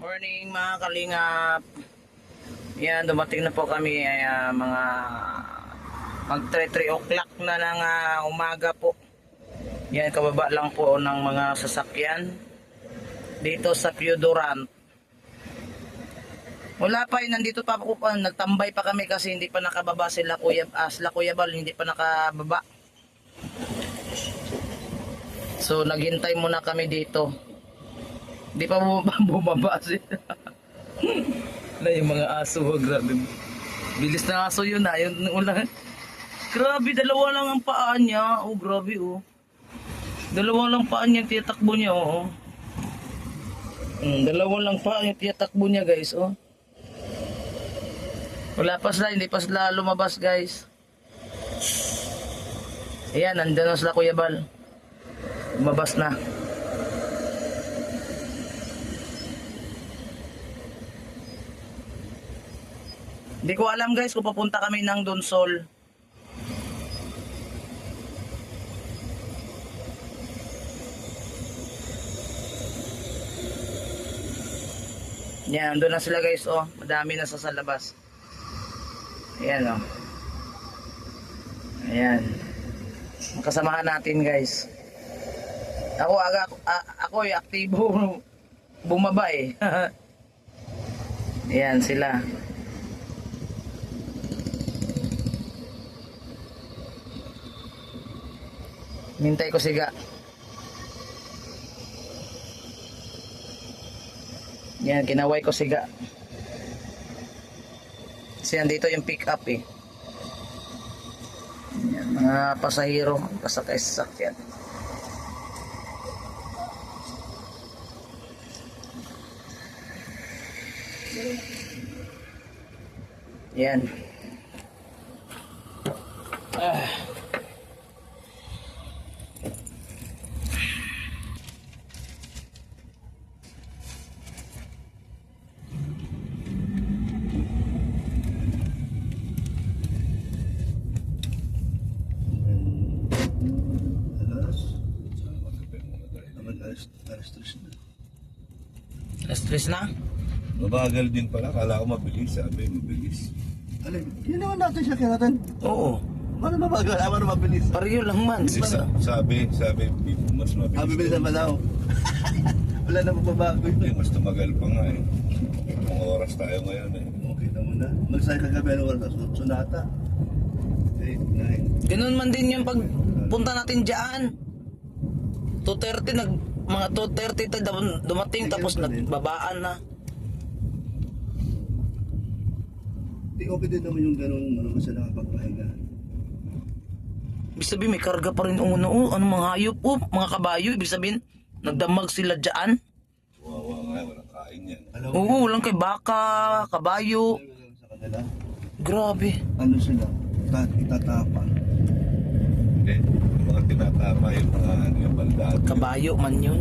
Morning mga kalingap. Yan, dumating na po kami ay ah, mga mag 3 o'clock na ng ah, umaga po. Yan, kababa lang po ng mga sasakyan dito sa Piodorant. Wala pa, eh, nandito pa po pa, nagtambay pa kami kasi hindi pa nakababa sila Kuya, ah, sila Kuya Bal, hindi pa nakababa. So, naghintay muna kami dito. Di pa bumaba, sila. na yung mga aso, oh, grabe. Bilis na aso yun na. Yun, ulang, grabe, dalawa lang ang paa niya. Oh, grabe, oh. Dalawa lang paa niya, tiyatakbo niya, oh. Mm, dalawa lang paa yung tiyatakbo niya, guys, oh. Wala pa sila, hindi pa sila lumabas, guys. Ayan, nandun na sila, Kuya Bal. Lumabas na. Hindi ko alam guys kung papunta kami ng Donsol. Yan, doon na sila guys oh. Madami na sa labas. Ayan oh. Ayan. Kasamahan natin guys. Ako aga a- ako ay aktibo bumaba eh. Ayan sila. Mintay ko siga. Yan, kinaway ko siga. Kasi nandito yung pick up eh. Yan, mga pasahero, kasakay sa sakyan. Yan. Ah. Alas. Naman alas, alas tres na. Stress na? Mabagal din pala, kala ko mabilis, sabi mabilis. Alin, yun naman natin siya natin. Oo. Ano mabagal? Ano mabilis? Pareho lang man. Sa, sabi, sabi, mas mabilis. Ah, bibilis daw. naman ako. Wala na magbabago Hindi, yun. mas tumagal pa nga eh. Mga oras tayo ngayon eh. Okay na muna. Magsay kagabi ng oras. Sunata. 8, 9. Ganun man din yung pagpunta natin dyan. 2.30 nag mga 2.30 tayo dam- dumating tapos nagbabaan na. Di okay din naman yung ganun ano kasi nakapagpahinga. Ibig sabihin may karga pa rin uno. Oh, ano mga hayop oh, mga kabayo. Ibig sabihin nagdamag sila dyan. Wawa nga, walang kain yan. Oo, walang kay baka, kabayo. sa Grabe. ano sila? Ta- Hindi, yung mga. Kabayo man yun.